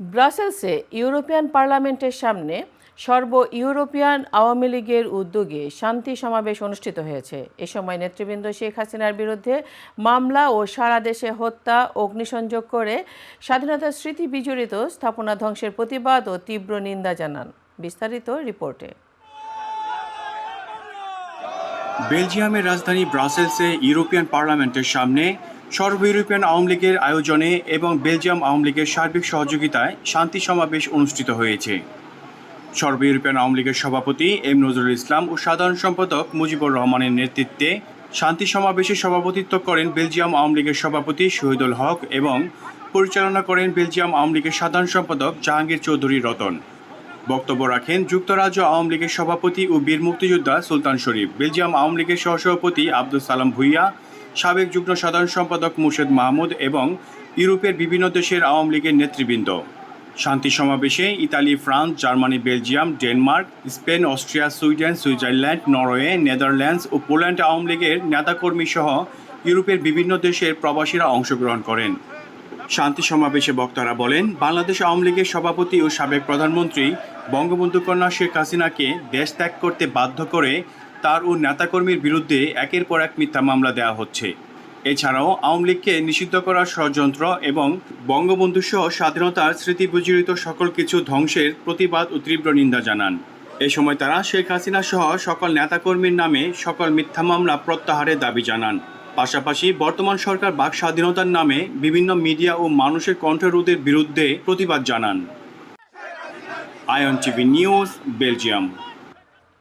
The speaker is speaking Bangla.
ব্রাসেলসে ইউরোপিয়ান পার্লামেন্টের সামনে সর্ব ইউরোপিয়ান আওয়ামী লীগের উদ্যোগে শান্তি সমাবেশ অনুষ্ঠিত হয়েছে। এ সময় নেতৃবৃন্দ শেখ হাসিনার বিরুদ্ধে মামলা ও সারা দেশে হত্যা, অগ্নিসংযোগ করে স্বাধীনতার স্মৃতি বিজড়িত স্থাপনা ধ্বংসের প্রতিবাদ ও তীব্র নিন্দা জানান। বিস্তারিত রিপোর্টে। বেলজিয়ামের রাজধানী ব্রাসেলসে ইউরোপিয়ান পার্লামেন্টের সামনে সর্ব ইউরোপিয়ান আওয়ামী লীগের আয়োজনে এবং বেলজিয়াম আওয়ামী লীগের সার্বিক সহযোগিতায় শান্তি সমাবেশ অনুষ্ঠিত হয়েছে। সর্ব ইউরোপিয়ান আওয়ামী লীগের সভাপতি এম নজরুল ইসলাম ও সাধারণ সম্পাদক মুজিবুর রহমানের নেতৃত্বে শান্তি সমাবেশে সভাপতিত্ব করেন বেলজিয়াম আওয়ামী লীগের সভাপতি শহীদুল হক এবং পরিচালনা করেন বেলজিয়াম আওয়ামী লীগের সাধারণ সম্পাদক জাহাঙ্গীর চৌধুরী রতন। বক্তব্য রাখেন যুক্তরাজ্য আওয়ামী লীগের সভাপতি ও বীর মুক্তিযোদ্ধা সুলতান শরীফ, বেলজিয়াম আওয়ামী লীগের সহসভাপতি আব্দুল সালাম ভুইয়া সাবেক যুগ্ম সাধারণ সম্পাদক মুর্শেদ মাহমুদ এবং ইউরোপের বিভিন্ন দেশের আওয়ামী লীগের নেতৃবৃন্দ। শান্তি সমাবেশে Italy, France, Germany, Belgium, Denmark, Spain, Austria, Sweden, Switzerland, Norway, Netherlands ও পোল্যান্ড আওয়ামী লীগের নেতাকর্মী সহ ইউরোপের বিভিন্ন দেশের প্রবাসীরা অংশগ্রহণ করেন। শান্তি সমাবেশে বক্তারা বলেন, বাংলাদেশ আওয়ামী লীগের সভাপতি ও সাবেক প্রধানমন্ত্রী বঙ্গবন্ধু কন্যা শেখ হাসিনাকে দেশ ত্যাগ করতে বাধ্য করে তার ও নেতাকর্মীর বিরুদ্ধে একের পর এক মিথ্যা মামলা দেওয়া হচ্ছে। এছাড়াও আওয়ামী লীগকে নিষিদ্ধ করার ষড়যন্ত্র এবং বঙ্গবন্ধু সহ স্বাধীনতার স্মৃতি বিজড়িত সকল কিছু ধ্বংসের প্রতিবাদ ও তীব্র নিন্দা জানান। এ সময় তারা শেখ হাসিনা সহ সকল নেতাকর্মীর নামে সকল মিথ্যা মামলা প্রত্যাহারের দাবি জানান। পাশাপাশি বর্তমান সরকার বাক স্বাধীনতার নামে বিভিন্ন মিডিয়া ও মানুষের কণ্ঠরোধের বিরুদ্ধে প্রতিবাদ জানান। Ayon TV news, Belgium.